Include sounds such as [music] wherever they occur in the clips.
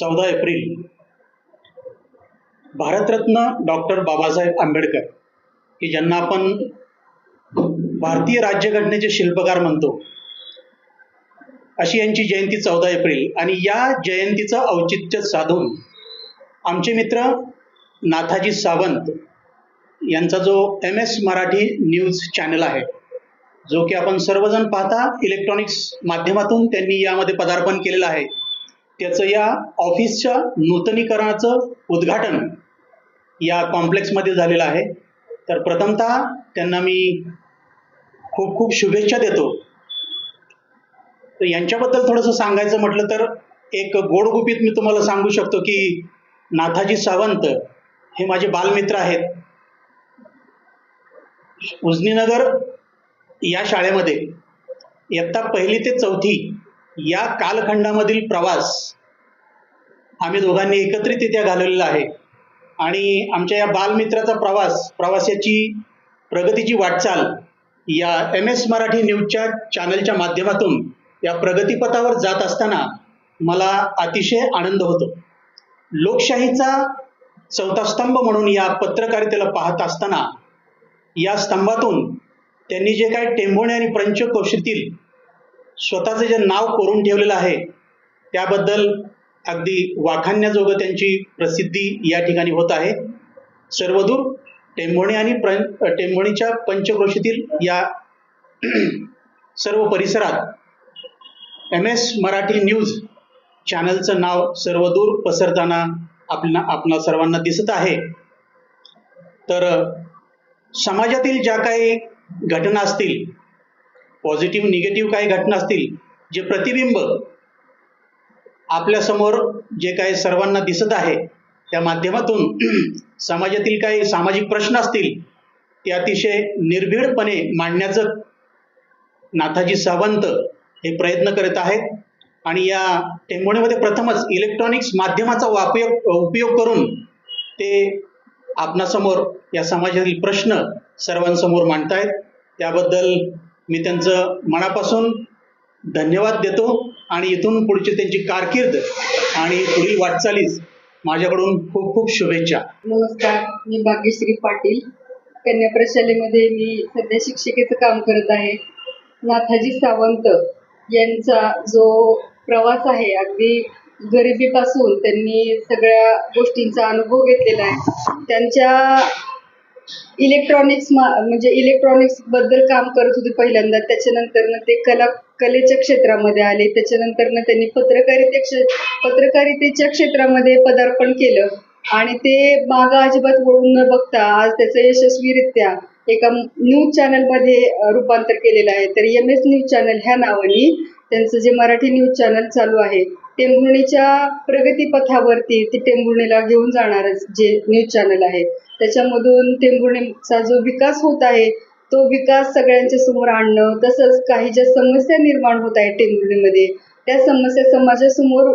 चौदा April. Bharat Ratna doctor Babasaheb Ambedkar की ज्यांना आपण भारतीय राज्यघटनेचे शिल्पकार म्हणतो अशी यांची जयंती चौदा एप्रिल. आणि या जयंतीचं औचित्य साधून आमचे मित्र नाथाजी सावंत यांचा जो M S Marathi news channel आहे जो की आपण सर्वजण पाहता इलेक्ट्रॉनिक्स माध्यमातून त्यांनी यामध्ये पदार्पण केलेलं आहे. त्याचं या ऑफिसच्या नूतनीकरणाचं उद्घाटन या कॉम्प्लेक्समध्ये झालेलं आहे. तर प्रथमतः त्यांना मी खूप खूप शुभेच्छा देतो. तर यांच्याबद्दल थोडंसं सांगायचं म्हटलं तर एक गोडगुपीत मी तुम्हाला सांगू शकतो की नाथाजी सावंत हे माझे बालमित्र आहेत. उजनीनगर या शाळेमध्ये इयत्ता पहिली ते चौथी या कालखंडामधील प्रवास आम्ही दोघांनी एकत्रितरित्या घालवलेला आहे. आणि आमच्या या बालमित्राचा प्रवास प्रवासाची प्रगतीची वाटचाल या एम एस मराठी न्यूजच्या चॅनलच्या माध्यमातून या प्रगतीपथावर जात असताना मला अतिशय आनंद होतो. लोकशाहीचा चौथा स्तंभ म्हणून या पत्रकारितेला पाहत असताना या स्तंभातून त्यांनी जे काय टेंभोणे आणि पंचकोशीतील स्वतःचं जे नाव कोरून ठेवलेलं आहे त्याबद्दल अगदी वाखाणण्याजोगं त्यांची प्रसिद्धी या ठिकाणी होत आहे. सर्वदूर टेंभोणी आणि प्र टेंभोणीच्या पंचक्रोशीतील या [clears throat] सर्व परिसरात एम एस मराठी न्यूज चॅनलचं नाव सर्वदूर पसरताना आपल्या आपणा सर्वांना दिसत आहे. तर समाजातील ज्या काही घटना असतील पॉझिटिव्ह निगेटिव्ह काही घटना असतील जे प्रतिबिंब आपल्यासमोर जे काही सर्वांना दिसत आहे त्या माध्यमातून [clears throat] समाजातील काही सामाजिक प्रश्न असतील ते अतिशय निर्भीडपणे मांडण्याचं नाथाजी सावंत हे प्रयत्न करत आहेत. आणि या टेंभोणीमध्ये प्रथमच इलेक्ट्रॉनिक्स माध्यमाचा वापयोग उपयोग करून ते आपणासमोर या समाजातील प्रश्न सर्वांसमोर मांडतायत. त्याबद्दल मी त्यांचं मनापासून धन्यवाद देतो आणि इथून पुढची त्यांची कारकीर्द आणि पुढील वाटचालीस माझ्याकडून खूप खूप शुभेच्छा. नमस्कार मी भाग्यश्री पाटील. कन्या प्रशालेमध्ये मी सध्या शिक्षिकेचं काम करत आहे. नाथाजी सावंत यांचा जो प्रवास आहे अगदी गरिबीपासून त्यांनी सगळ्या गोष्टींचा अनुभव घेतलेला आहे. त्यांच्या इलेक्ट्रॉनिक्स म्हणजे इलेक्ट्रॉनिक्सबद्दल काम करत होते पहिल्यांदा. त्याच्यानंतर ते कला कलेच्या क्षेत्रामध्ये आले. त्याच्यानंतर त्यांनी पत्रकारिते क्षे पत्रकारितेच्या क्षेत्रामध्ये पदार्पण केलं. आणि ते मागं अजिबात वळून न बघता आज त्याचं यशस्वीरित्या एका न्यूज चॅनलमध्ये रूपांतर केलेलं आहे. तर एम एस न्यूज चॅनल ह्या नावाने त्यांचं जे मराठी न्यूज चॅनल चालू आहे टेंभुर्णीच्या प्रगतीपथावरती ते टेंभुर्णीला घेऊन जाणार जे न्यूज चॅनल आहे. त्याच्यामधून टेंभुर्णीचा जो विकास होत आहे तो विकास सगळ्यांच्या समोर आणणं तसंच काही ज्या समस्या निर्माण होत आहेत टेंभुर्णीमध्ये त्या समस्या समाजासमोर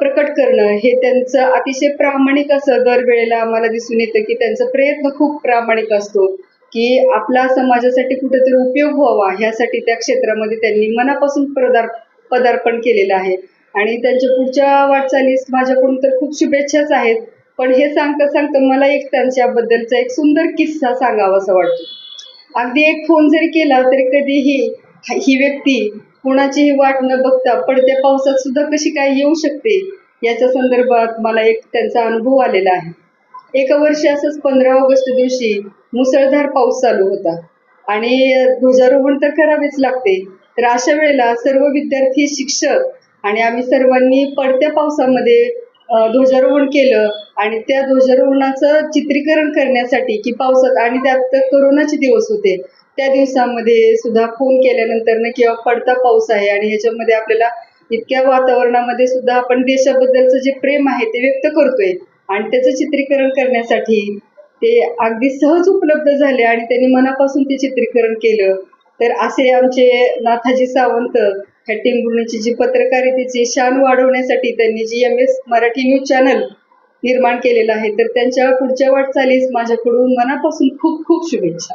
प्रकट करणं हे त्यांचं अतिशय प्रामाणिक असं दरवेळेला आम्हाला दिसून येतं की त्यांचा प्रयत्न खूप प्रामाणिक असतो की आपला समाजासाठी कुठेतरी उपयोग व्हावा ह्यासाठी त्या क्षेत्रामध्ये त्यांनी मनापासून पदार पदार्पण केलेलं आहे. आणि त्यांच्या पुढच्या वाटचालीस माझ्याकडून तर खूप शुभेच्छाच आहेत. पण हे सांगता सांगता मला एक त्यांच्याबद्दलचा एक सुंदर किस्सा सांगावासा वाटतो. अगदी एक फोन जरी केला तरी कधीही ही व्यक्ती कुणाचीही वाट न बघता पडत्या पावसात सुद्धा कशी काय येऊ शकते याच्या संदर्भात मला एक त्यांचा अनुभव आलेला आहे. एका वर्षी असंच पंधरा ऑगस्ट दिवशी मुसळधार पाऊस चालू होता. आणि ध्वजारोहण तर करावेच लागते. तर अशा वेळेला सर्व विद्यार्थी शिक्षक आणि आम्ही सर्वांनी पडत्या पावसामध्ये ध्वजारोहण केलं आणि त्या ध्वजारोहणाचं चित्रीकरण करण्यासाठी की पावसात आणि त्यात तर करोनाचे दिवस होते त्या दिवसामध्ये सुद्धा फोन केल्यानंतर किंवा पडता पाऊस आहे आणि ह्याच्यामध्ये आपल्याला इतक्या वातावरणामध्ये सुद्धा आपण देशाबद्दलचं जे प्रेम आहे ते व्यक्त करतोय आणि त्याचं चित्रीकरण करण्यासाठी ते अगदी सहज उपलब्ध झाले आणि त्यांनी मनापासून ते चित्रीकरण केलं. तर असे आमचे नाथाजी सावंत टेंभुर्णीची जी पत्रकारितेची शान वाढवण्यासाठी त्यांनी जी M S Marathi news channel निर्माण केलेलं आहे तर त्यांच्या पुढच्या वाटचालीस माझ्याकडून मनापासून खूप खूप शुभेच्छा.